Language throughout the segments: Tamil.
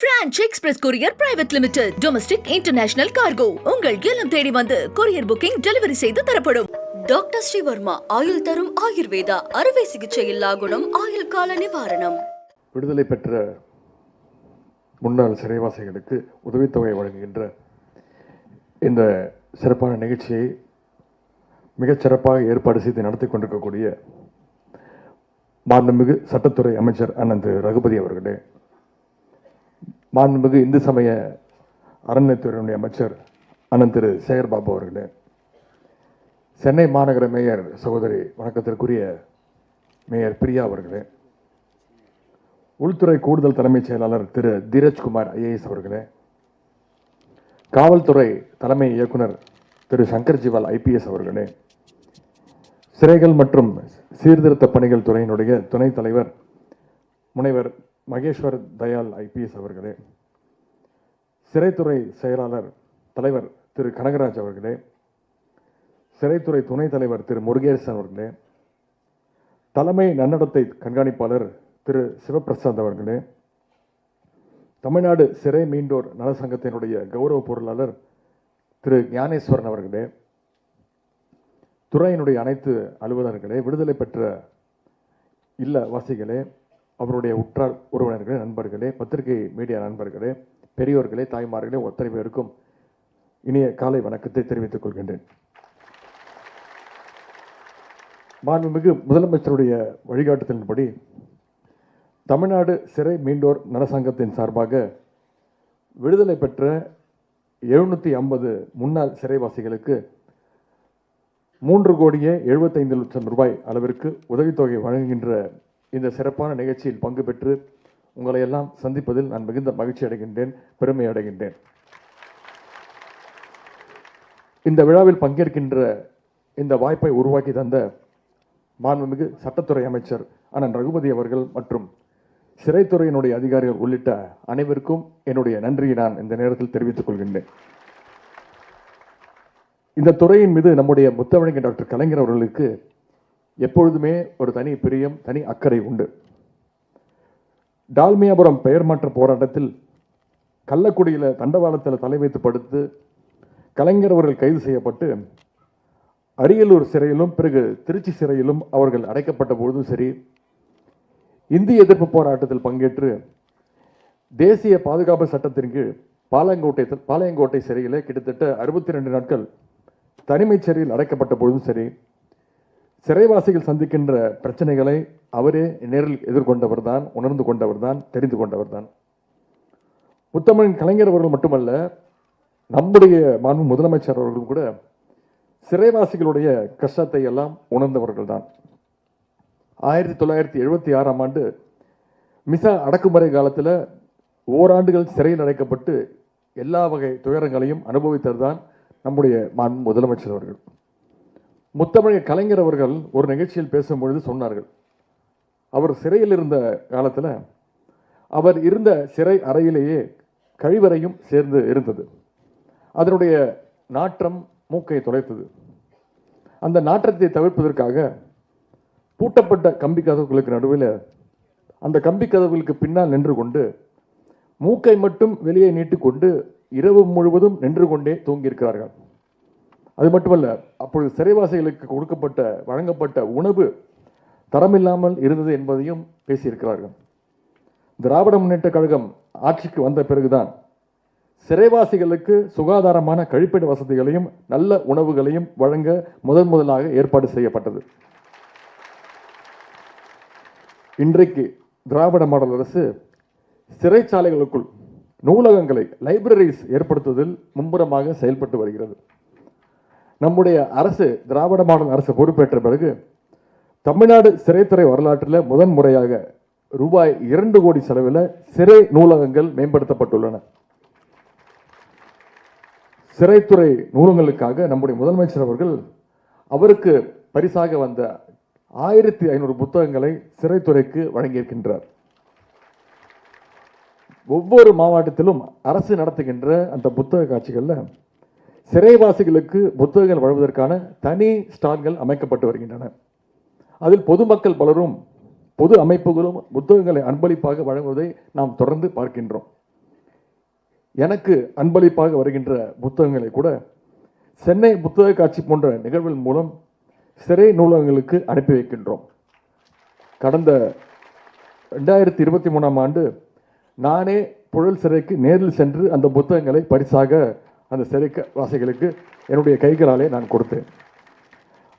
Franch express courier private limited domestic international cargo. உங்கள் இல்லம் தேடி வந்து கொரியர் புக்கிங் டெலிவரி செய்து தரப்படும். டாக்டர் ஸ்ரீவர்மா ஆயுள் தரும் ஆயுர்வேதா அறுவை சிகிச்சை இல்லா குணம் ஆயுள் கால நிவாரணம். விடுதலை பெற்ற முன்னாள் சிறைவாசிகளுக்கு உதவித்தொகை வழங்குகின்ற இந்த சிறப்பான நிகழ்ச்சியை மிகச் சிறப்பாக ஏற்பாடு செய்து நடத்தி கொண்டிருக்கக்கூடிய மாண்புமிகு சட்டத்துறை அமைச்சர் அண்ணன் திரு ரகுபதி அவர்களே மாண்புமிகு இந்து சமய அறநிலையத்துறையினுடைய அமைச்சர் அண்ணன் திரு சேகர்பாபு அவர்களே சென்னை மாநகர மேயர் சகோதரி வணக்கத்திற்குரிய மேயர் பிரியா அவர்களே உள்துறை கூடுதல் தலைமைச் செயலாளர் திரு தீரஜ்குமார் ஐஏஎஸ் அவர்களே காவல்துறை தலைமை இயக்குனர் திரு சங்கர் ஜிவால் ஐபிஎஸ் அவர்களே சிறைகள் மற்றும் சீர்திருத்த பணிகள் துறையினுடைய துணைத் தலைவர் முனைவர் மகேஸ்வர் தயால் ஐபிஎஸ் அவர்களே சிறைத்துறை செயலாளர் தலைவர் திரு கனகராஜ் அவர்களே சிறைத்துறை துணைத் தலைவர் திரு முருகேசன் அவர்களே தலைமை நன்னடத்தை கண்காணிப்பாளர் திரு சிவபிரசாந்த் அவர்களே தமிழ்நாடு சிறை மீண்டோர் நலசங்கத்தினுடைய கௌரவ பொருளாளர் திரு ஞானேஸ்வரன் அவர்களே துறையினுடைய அனைத்து அலுவலர்களே விடுதலை பெற்ற இல்ல வாசிகளே அவருடைய உற்றார் உறவினர்களே நண்பர்களே பத்திரிகை மீடியா நண்பர்களே பெரியோர்களே தாய்மார்களே ஒத்தனை பேருக்கும் இனிய காலை வணக்கத்தை தெரிவித்துக் கொள்கின்றேன். மாண்புமிகு முதலமைச்சருடைய வழிகாட்டுதலின்படி தமிழ்நாடு சிறை மீண்டோர் நலசங்கத்தின் சார்பாக விடுதலை பெற்ற எழுநூற்றி ஐம்பது முன்னாள் சிறைவாசிகளுக்கு மூன்று கோடியே எழுபத்தைந்து லட்சம் ரூபாய் அளவிற்கு உதவித்தொகை வழங்குகின்ற இந்த சிறப்பான நிகழ்ச்சியில் பங்கு பெற்று உங்களை எல்லாம் சந்திப்பதில் நான் மிகுந்த மகிழ்ச்சி அடைகின்றேன் பெருமை அடைகின்றேன். இந்த விழாவில் பங்கேற்கின்ற இந்த வாய்ப்பை உருவாக்கி தந்த மாண்புமிகு சட்டத்துறை அமைச்சர் அண்ணன் ரகுபதி அவர்கள் மற்றும் சிறைத்துறையினுடைய அதிகாரிகள் உள்ளிட்ட அனைவருக்கும் என்னுடைய நன்றியை நான் இந்த நேரத்தில் தெரிவித்துக் கொள்கின்றேன். இந்த துறையின் மீது நம்முடைய முத்தமிழங்க டாக்டர் கலைஞர் அவர்களுக்கு எப்பொழுதுமே ஒரு தனி பிரியம் தனி அக்கறை உண்டு. டால்மியாபுரம் பெயர் மாற்ற போராட்டத்தில் கள்ளக்குடியில் தண்டவாளத்தில் தலை வைத்து படுத்து கலைஞர் அவர்கள் கைது செய்யப்பட்டு அரியலூர் சிறையிலும் பிறகு திருச்சி சிறையிலும் அவர்கள் அடைக்கப்பட்ட பொழுதும் சரி இந்திய எதிர்ப்பு போராட்டத்தில் பங்கேற்று தேசிய பாதுகாப்பு சட்டத்தின் கீழ் பாளையங்கோட்டை பாளையங்கோட்டை சிறையில் கிட்டத்தட்ட அறுபத்தி ரெண்டு நாட்கள் தனிமைச் சிறையில் அடைக்கப்பட்ட பொழுதும் சரி சிறைவாசிகள் சந்திக்கின்ற பிரச்சனைகளை அவரே நேரில் எதிர்கொண்டவர் தான் உணர்ந்து கொண்டவர் தான் தெரிந்து கொண்டவர் தான் முத்தமிழின் கலைஞர் அவர்கள் மட்டுமல்ல நம்முடைய மாண்பு முதலமைச்சர் அவர்கள் கூட சிறைவாசிகளுடைய கஷ்டத்தை எல்லாம் உணர்ந்தவர்கள் தான் ஆயிரத்தி தொள்ளாயிரத்தி எழுபத்தி ஆறாம் ஆண்டு மிச அடக்குமுறை காலத்தில் ஓராண்டுகள் சிறையில் அடைக்கப்பட்டு எல்லா வகை துயரங்களையும் அனுபவித்தது தான் நம்முடைய மாண்பு முதலமைச்சர் அவர்கள். முத்தமிழக கலைஞர் அவர்கள் ஒரு நிகழ்ச்சியில் பேசும்பொழுது சொன்னார்கள். அவர் சிறையில் இருந்த காலத்தில் அவர் இருந்த சிறை அறையிலேயே கழிவறையும் சேர்ந்து இருந்தது. அதனுடைய நாற்றம் மூக்கை தொலைத்தது அந்த நாற்றத்தை தவிர்ப்பதற்காக பூட்டப்பட்ட கம்பி கதவுகளுக்கு நடுவில் அந்த கம்பி கதவுகளுக்கு பின்னால் நின்று கொண்டு மூக்கை மட்டும் வெளியே நீட்டிக்கொண்டு இரவு முழுவதும் நின்று கொண்டே தூங்கியிருக்கிறார்கள். அது மட்டுமல்ல அப்பொழுது சிறைவாசிகளுக்கு கொடுக்கப்பட்ட வழங்கப்பட்ட உணவு தரமில்லாமல் இருந்தது என்பதையும் பேசியிருக்கிறார்கள். திராவிட முன்னேற்ற கழகம் ஆட்சிக்கு வந்த பிறகுதான் சிறைவாசிகளுக்கு சுகாதாரமான கழிப்பிட வசதிகளையும் நல்ல உணவுகளையும் வழங்க முதன் முதலாக ஏற்பாடு செய்யப்பட்டது. இன்றைக்கு திராவிட மாடல் அரசு சிறைச்சாலைகளுக்குள் நூலகங்களை லைப்ரரிஸ் ஏற்படுத்துவதில் மும்முரமாக செயல்பட்டு வருகிறது. நம்முடைய அரசு திராவிட மாடல் அரசு பொறுப்பேற்ற பிறகு தமிழ்நாடு சிறைத்துறை வரலாற்றில் முதன் முறையாக ரூபாய் இரண்டு கோடி செலவில் சிறை நூலகங்கள் மேம்படுத்தப்பட்டுள்ளன. சிறைத்துறை நூலகங்களுக்காக நம்முடைய முதலமைச்சர் அவர்கள் அவருக்கு பரிசாக வந்த ஆயிரத்தி ஐநூறு புத்தகங்களை சிறைத்துறைக்கு வழங்கியிருக்கின்றார். ஒவ்வொரு மாவட்டத்திலும் அரசு நடத்துகின்ற அந்த புத்தக காட்சிகளில் சிறைவாசிகளுக்கு புத்தகங்கள் வழங்குவதற்கான தனி ஸ்டால்கள் அமைக்கப்பட்டு வருகின்றன. அதில் பொதுமக்கள் பலரும் பொது அமைப்புகளும் புத்தகங்களை அன்பளிப்பாக வழங்குவதை நாம் தொடர்ந்து பார்க்கின்றோம். எனக்கு அன்பளிப்பாக வருகின்ற புத்தகங்களை கூட சென்னை புத்தக காட்சி போன்ற நிகழ்வுகள் மூலம் சிறை நூலகங்களுக்கு அனுப்பி வைக்கின்றோம். கடந்த ரெண்டாயிரத்தி இருபத்தி மூணாம் ஆண்டு நானே புழல் சிறைக்கு நேரில் சென்று அந்த புத்தகங்களை பரிசாக அந்த சிறை வாசிகளுக்கு என்னுடைய கைகளாலே நான் கொடுத்தேன்.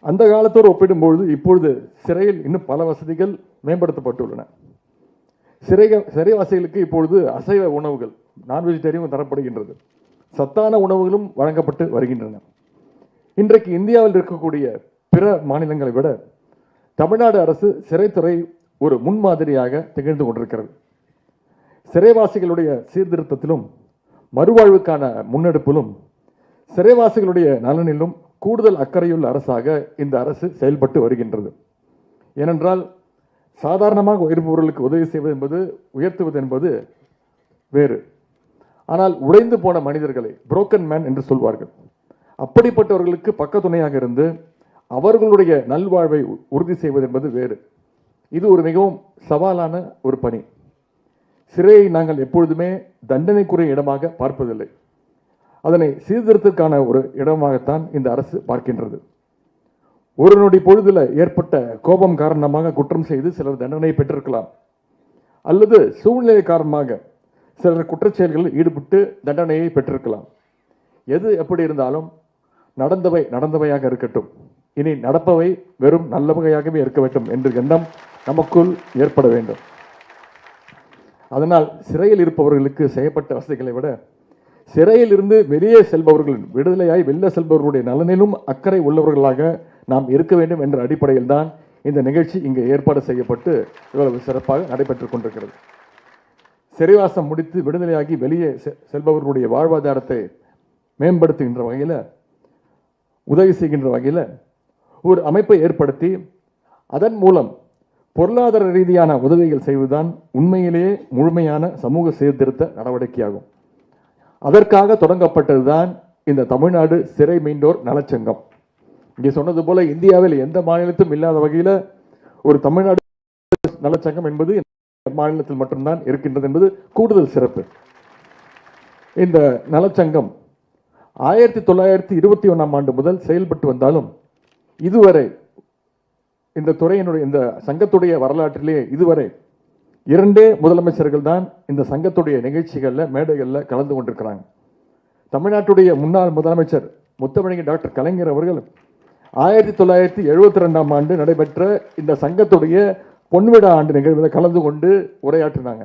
அந்த காலத்தோடு ஒப்பிடும்பொழுது இப்பொழுது சிறையில் இன்னும் பல வசதிகள் மேம்படுத்தப்பட்டுள்ளன. சிறை சிறைவாசிகளுக்கு இப்பொழுது அசைவ உணவுகள் நான்வெஜிடேரியனும் தரப்படுகின்றது. சத்தான உணவுகளும் வழங்கப்பட்டு வருகின்றன. இன்றைக்கு இந்தியாவில் இருக்கக்கூடிய பிற மாநிலங்களை விட தமிழ்நாடு அரசு சிறைத்துறை ஒரு முன்மாதிரியாக திகழ்ந்து கொண்டிருக்கிறது. சிறைவாசிகளுடைய சீர்திருத்தத்திலும் மறுவாழ்வுக்கான முன்னெடுப்பிலும் சிறைவாசிகளுடைய நலனிலும் கூடுதல் அக்கறையுள்ள அரசாக இந்த அரசு செயல்பட்டு வருகின்றது. ஏனென்றால் சாதாரணமாக இருப்பவர்களுக்கு உதவி செய்வது என்பது உயர்த்துவது என்பது வேறு. ஆனால் உடைந்து போன மனிதர்களை புரோக்கன் மேன் என்று சொல்வார்கள். அப்படிப்பட்டவர்களுக்கு பக்கத்துணையாக இருந்து அவர்களுடைய நல்வாழ்வை உறுதி செய்வது என்பது வேறு. இது ஒரு மிகவும் சவாலான ஒரு பணி. சிறையை நாங்கள் எப்பொழுதுமே தண்டனைக்குரிய இடமாக பார்ப்பதில்லை. அதனை சீர்திருத்தத்திற்கான ஒரு இடமாகத்தான் இந்த அரசு பார்க்கின்றது. ஒரு நொடி பொழுதில் ஏற்பட்ட கோபம் காரணமாக குற்றம் செய்து சிலர் தண்டனை பெற்றிருக்கலாம். அல்லது சூழ்நிலை காரணமாக சிலர் குற்றச்செயல்களில் ஈடுபட்டு தண்டனையை பெற்றிருக்கலாம். எது எப்படி இருந்தாலும் நடந்தவை நடந்தவையாக இருக்கட்டும். இனி நடப்பவை வெறும் நல்ல வகையாகவே இருக்க வேண்டும் என்ற எண்ணம் நமக்குள் ஏற்பட வேண்டும். அதனால் சிறையில் இருப்பவர்களுக்கு செய்யப்பட்ட வசதிகளை விட சிறையில் இருந்து வெளியே செல்பவர்கள் விடுதலையாய் வெளில செல்பவர்களுடைய நலனிலும் அக்கறை உள்ளவர்களாக நாம் இருக்க வேண்டும் என்ற அடிப்படையில் தான் இந்த நிகழ்ச்சி இங்கே ஏற்பாடு செய்யப்பட்டு இவ்வளவு சிறப்பாக நடைபெற்றுக் கொண்டிருக்கிறது. சிறைவாசம் முடித்து விடுதலையாகி வெளியே செ- செல்பவர்களுடைய வாழ்வாதாரத்தை மேம்படுத்துகின்ற வகையில் உதவி செய்கின்ற வகையில் ஒரு அமைப்பை ஏற்படுத்தி அதன் மூலம் பொருளாதார ரீதியான உதவிகள் செய்வதுதான் உண்மையிலேயே முழுமையான சமூக சீர்திருத்த நடவடிக்கையாகும். அதற்காக தொடங்கப்பட்டதுதான் இந்த தமிழ்நாடு சிறை மீண்டோர் நலச்சங்கம். இங்கே சொன்னது போல இந்தியாவில் எந்த மாநிலத்திலும் இல்லாத வகையில் ஒரு தமிழ்நாடு நலச்சங்கம் என்பது இந்த மாநிலத்தில் மட்டும்தான் இருக்கின்றது என்பது கூடுதல் சிறப்பு. இந்த நலச்சங்கம் ஆயிரத்தி தொள்ளாயிரத்தி இருபத்தி ஒன்றாம் ஆண்டு முதல் செயல்பட்டு வந்தாலும் இதுவரை இந்த துறையினுடைய இந்த சங்கத்துடைய வரலாற்றிலே இதுவரை இரண்டே முதலமைச்சர்கள் தான் இந்த சங்கத்துடைய நிகழ்ச்சிகளில் மேடைகளில் கலந்து கொண்டிருக்கிறாங்க. தமிழ்நாட்டுடைய முன்னாள் முதலமைச்சர் முத்தமிழங்க டாக்டர் கலைஞர் அவர்கள் ஆயிரத்தி தொள்ளாயிரத்தி எழுபத்தி ரெண்டாம் ஆண்டு நடைபெற்ற இந்த சங்கத்துடைய பொன்விழா ஆண்டு நிகழ்வில் கலந்து கொண்டு உரையாற்றினாங்க.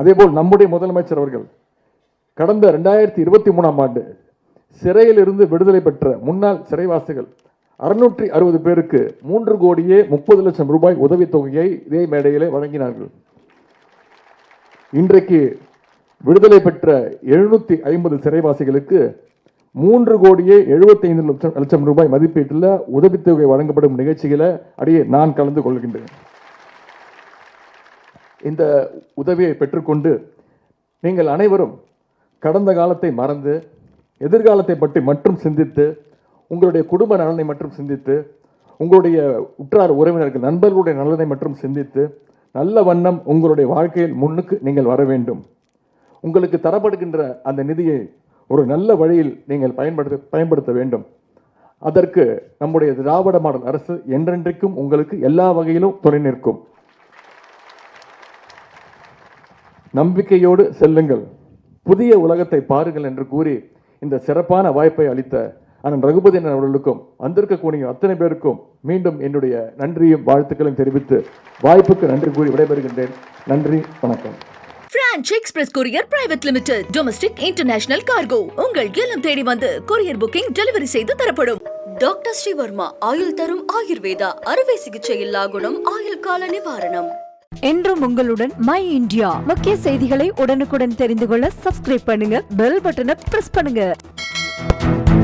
அதேபோல் நம்முடைய முதலமைச்சர் அவர்கள் கடந்த ரெண்டாயிரத்தி இருபத்தி மூணாம் ஆண்டு சிறையிலிருந்து விடுதலை பெற்ற முன்னாள் சிறைவாசிகள் அறுநூற்றி அறுபது பேருக்கு மூன்று கோடியே முப்பது லட்சம் ரூபாய் உதவித்தொகையை இதே மேடையிலே வழங்கினார்கள். இன்றைக்கு விடுதலை பெற்ற எழுநூத்தி ஐம்பது சிறைவாசிகளுக்கு மூன்று கோடியே எழுபத்தைந்து லட்சம் லட்சம் ரூபாய் மதிப்பீட்டில் உதவித்தொகை வழங்கப்படும் நிகழ்ச்சிகளை அடியே நான் கலந்து கொள்கின்றேன். இந்த உதவியை பெற்றுக்கொண்டு நீங்கள் அனைவரும் கடந்த காலத்தை மறந்து எதிர்காலத்தை பற்றி மட்டும் சிந்தித்து உங்களுடைய குடும்ப நலனை மட்டும் சிந்தித்து உங்களுடைய உற்றார் உறவினர்கள் நண்பர்களுடைய நலனை மட்டும் சிந்தித்து நல்ல வண்ணம் உங்களுடைய வாழ்க்கையில் முன்னுக்கு நீங்கள் வர வேண்டும். உங்களுக்கு தரப்படுகின்ற அந்த நிதியை ஒரு நல்ல வழியில் நீங்கள் பயன்படுத்த பயன்படுத்த வேண்டும். அதற்கு நம்முடைய திராவிட மாடல் அரசு என்றென்றைக்கும் உங்களுக்கு எல்லா வகையிலும் துணை நிற்கும். நம்பிக்கையோடு செல்லுங்கள். புதிய உலகத்தை பாருங்கள் என்று கூறி இந்த சிறப்பான வாய்ப்பை அளித்த அண்ணன் ரகுபதி அண்ணன் அவர்களுக்கும் வந்திருக்கக்கூடிய அத்தனை பேருக்கும் மீண்டும் என்னுடைய நன்றியும் வாழ்த்துக்களையும் தெரிவித்து வாய்ப்புக்கு நன்றி கூறி விடைபெறுகின்றேன். நன்றி வணக்கம். Franch express courier private limited domestic international cargo உங்கள் இல்லம் தேடி வந்து கொரியர் புக்கிங் டெலிவரி செய்து தரப்படும். டாக்டர் ஸ்ரீவர்மா ஆயுள் தரும் ஆயுர்வேதா அறுவை சிகிச்சை இல்லா குணம் ஆயுள் கால நிவாரணம். என்றும் உங்களுடன் மை இந்தியா முக்கிய செய்திகளை உடனுக்குடன் தெரிந்து கொள்ள சப்ஸ்கிரைப் பண்ணுங்க பெல் பட்டனை பிரஸ் பண்ணுங்க.